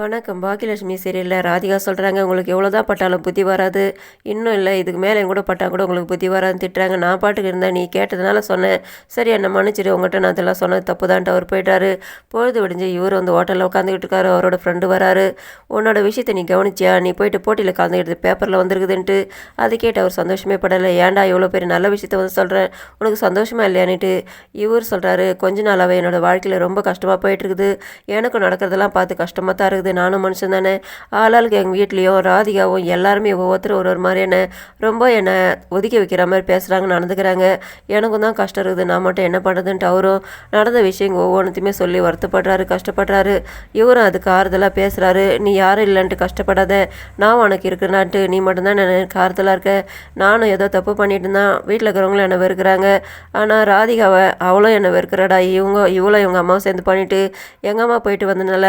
வணக்கம். பாக்கியலட்சுமி சீரியலில் ராதிகா சொல்கிறாங்க உங்களுக்கு எவ்வளோ தான் பட்டாலும் புத்தி வராது. இன்னும் இல்லை இதுக்கு மேலே என் கூட பட்டால் கூட உங்களுக்கு புத்தி வராதுன்னு திட்டுறாங்க. நான் பாட்டுக்கு இருந்தேன் நீ கேட்டதுனால சொன்னேன். சரி என்னை மன்னிச்சிரு உங்கள்கிட்ட நான் அதெல்லாம் சொன்னது தப்பு தான்ட்டு அவர் போயிட்டாரு. பொழுது விடிஞ்சு இவர் வந்து ஹோட்டலில் உட்காந்துக்கிட்டு இருக்காரு. அவரோட ஃப்ரெண்டு வராரு. உன்னோட விஷயத்தை நீ கவனிச்சியா? நீ போயிட்டு போட்டியில் கலந்துக்கிட்டு பேப்பரில் வந்திருக்குதுன்ட்டு. அது கேட்டு அவர் சந்தோஷமே படலை. ஏன்டா இவ்வளோ பெரிய நல்ல விஷயத்த வந்து சொல்கிறேன் உனக்கு சந்தோஷமா இல்லையான்னுட்டு இவர் சொல்கிறாரு கொஞ்ச நாளாகவே என்னோடய வாழ்க்கையில் ரொம்ப கஷ்டமாக போயிட்டுருக்குது எனக்கும் நடக்கிறதெல்லாம் பார்த்து கஷ்டமாக தான் இருக்குது. நானும் மனுஷன் தானே. ஆளாளுக்கு எங்கள் வீட்லேயும் ராதிகாவும் எல்லாருமே ஒவ்வொருத்தரும் ஒரு ஒரு மாதிரி என்ன ரொம்ப என்னை ஒதுக்கி வைக்கிற மாதிரி பேசுகிறாங்க நடந்துக்கிறாங்க. எனக்கும் தான் கஷ்டம் இருக்குது. நான் மட்டும் என்ன பண்ணுறதுன்ட்டு அவரும் நடந்த விஷயங்கள் ஒவ்வொன்றுத்தையுமே சொல்லி வருத்தப்படுறாரு கஷ்டப்படுறாரு. இவரும் அதுக்கு ஆறுதலாக பேசுகிறாரு நீ யாரும் இல்லைன்ட்டு கஷ்டப்படாத. நான் உனக்கு இருக்கிறனான்ட்டு. நீ மட்டும்தான் எனக்கு ஆறுதலாக இருக்க. நானும் ஏதோ தப்பு பண்ணிட்டு தான் வீட்டில் இருக்கிறவங்களும் என்னை வெறுக்கிறாங்க. ஆனால் ராதிகாவை அவளும் என்னை வெறுக்கிறாடா. இவங்க இவ்வளோ இவங்க அம்மாவும் சேர்ந்து பண்ணிவிட்டு எங்கள் அம்மா போயிட்டு வந்ததுனால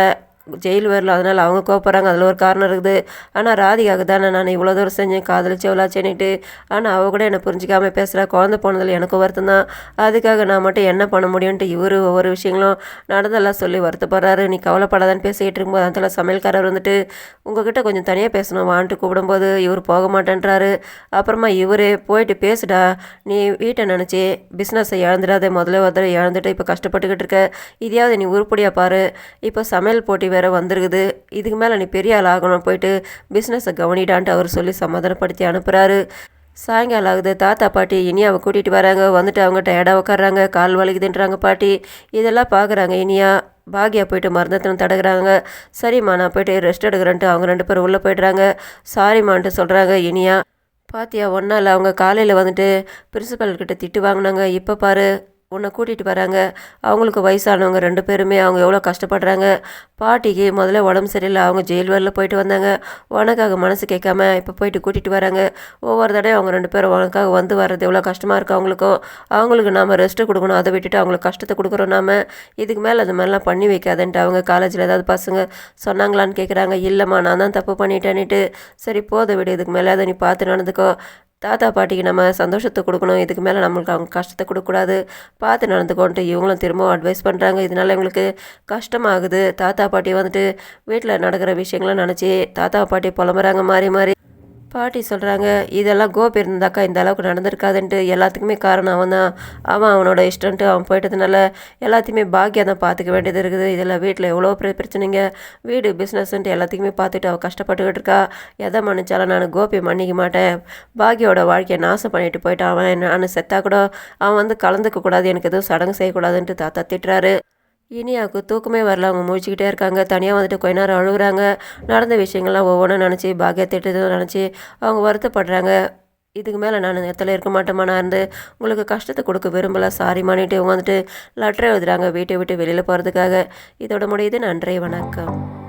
ஜெயில் வரல அதனால் அவங்க கோப்பறாங்க அதில் ஒரு காரணம் இருக்குது. ஆனால் ராதிகாவுக்கு தானே நான் இவ்வளோ தூரம் செஞ்சேன். காதலிச்சு எவ்வளோச்சேன்னுட்டு ஆனால் அவள் கூட என்னை புரிஞ்சிக்காமல் பேசுகிறா குழந்த போனதில் எனக்கும் வருத்தம் தான். அதுக்காக நான் மட்டும் என்ன பண்ண முடியும்ன்ட்டு இவர் ஒவ்வொரு விஷயங்களும் நடந்தெல்லாம் சொல்லி வருத்தப்படுறாரு. நீ கவலைப்படாதான்னு பேசிக்கிட்டு இருக்கும்போது அதில் சமையல்காரர் வந்துட்டு உங்ககிட்ட கொஞ்சம் தனியாக பேசணும். வான்ட்டு கூப்பிடும்போது இவர் போக மாட்டேன்றாரு. அப்புறமா இவரே போயிட்டு பேசுடா. நீ வீட்டை நினச்சி பிஸ்னஸை இழந்துடாத. முதல்ல ஒரு தடவை இழந்துட்டு இப்போ கஷ்டப்பட்டுக்கிட்டு இருக்க. இதையாவது நீ உருப்படியாக பாரு. இப்போ சமையல் போட்டி வேற வந்திருக்குது. இதுக்கு மேலே நீ பெரிய ஆள் ஆகணும். போயிட்டு பிஸ்னஸை கவனிடான்ட்டு அவர் சொல்லி சமாதானப்படுத்தி அனுப்புகிறாரு சாயங்காலம் ஆகுது. தாத்தா பாட்டி இனியாவை கூட்டிகிட்டு வராங்க. வந்துட்டு அவங்க டயர்டாக உட்காடுறாங்க கால் வலிக்குதுன்றாங்க பாட்டி. இதெல்லாம் பார்க்குறாங்க இனியா. பாக்யா போயிட்டு மருந்தத்தனம் தடுக்கிறாங்க. சரிம்மா நான் போயிட்டு ரெஸ்ட் எடுக்கிறேன்ட்டு அவங்க ரெண்டு பேரும் உள்ளே போய்ட்றாங்க. சாரிம்மான்ட்டு சொல்கிறாங்க இனியா. பாத்தியா ஒன்றால் அவங்க காலையில் வந்துட்டு பிரின்சிபல்கிட்ட திட்டு வாங்கினாங்க. இப்போ பாரு. உன்னை கூட்டிகிட்டு வராங்க. அவங்களுக்கு வயசானவங்க ரெண்டு பேருமே அவங்க எவ்வளோ கஷ்டப்படுறாங்க. பாட்டிக்கு முதல்ல உடம்பு சரியில்லை. அவங்க ஜெயில் வரல போயிட்டு வந்தாங்க. உனக்காக மனசு கேட்காம இப்போ போயிட்டு கூட்டிகிட்டு வராங்க. ஒவ்வொரு தடையும் அவங்க ரெண்டு பேரும் உனக்காக வந்து வர்றது எவ்வளோ கஷ்டமாக இருக்குது அவங்களுக்கும். அவங்களுக்கு நாம் ரெஸ்ட்டு கொடுக்கணும். அதை விட்டுட்டு அவங்களுக்கு கஷ்டத்தை கொடுக்குறோம் நாம். இதுக்கு மேலே அது மாதிரிலாம் பண்ணி வைக்காதன்ட்டு அவங்க காலேஜில் ஏதாவது பசங்க சொன்னாங்களான்னு கேட்குறாங்க இல்லைம்மா நான் தான் தப்பு பண்ணிட்டேன்னுட்டு. சரி போதை விடு. இதுக்கு மேலே அதை நீ பார்த்து நடந்துக்கோ. தாத்தா பாட்டிக்கு நம்ம சந்தோஷத்தை கொடுக்கணும். இதுக்கு மேலே நம்மளுக்கு அவங்க கஷ்டத்தை கொடுக்கக்கூடாது. பார்த்து நடந்துக்கோன்ட்டு இவங்களும் திரும்பவும் அட்வைஸ் பண்ணுறாங்க இதனால் எங்களுக்கு கஷ்டமாகுது. தாத்தா பாட்டி வந்துட்டு வீட்டில் நடக்கிற விஷயங்கள்லாம் நினச்சி தாத்தா பாட்டி புலம்புறாங்க. மாறி மாறி பாட்டி சொல்கிறாங்க இதெல்லாம் கோபி இருந்தாக்கா இந்த அளவுக்கு நடந்திருக்காதுன்ட்டு எல்லாத்துக்குமே காரணம் அவன் தான் அவன் அவனோட இஷ்டன்ட்டு அவன் போயிட்டதுனால எல்லாத்தையுமே பாக்கியம் தான் பார்த்துக்க வேண்டியது இருக்குது. இதில் வீட்டில் எவ்வளோ பிரச்சனைங்க. வீடு பிஸ்னஸ்ன்ட்டு எல்லாத்துக்குமே பார்த்துட்டு அவள் கஷ்டப்பட்டுக்கிட்டு இருக்கா. எதை மன்னிச்சாலும் நான் கோபி மன்னிக்க மாட்டேன். பாக்கியோட வாழ்க்கையை நாசம் பண்ணிட்டு போயிட்டான். அவன் நான் செத்தா கூட அவன் வந்து கலந்துக்க கூடாது. எனக்கு எதுவும் சடங்கு செய்யக்கூடாதுன்ட்டு தாத்தா திட்டுறாரு. இனியாவுக்கு தூக்கமே வரல. அவங்க முழிச்சிக்கிட்டே இருக்காங்க. தனியாக வந்துட்டு கொஞ்ச நேரம் அழுகுறாங்க. நடந்த விஷயங்கள்லாம் ஒவ்வொன்றும் நினச்சி பாக்கிய திட்டத்தை நினச்சி அவங்க வருத்தப்படுறாங்க. இதுக்கு மேலே நான் இடத்துல இருக்க மாட்டேமா நான் இருந்து உங்களுக்கு கஷ்டத்தை கொடுக்க விரும்பலை. சாரி பண்ணிட்டு இவங்க வந்துட்டு லெட்டர் எழுதுறாங்க. வீட்டை விட்டு வெளியில் போகிறதுக்காக இதோட முடியுது. நன்றி வணக்கம்.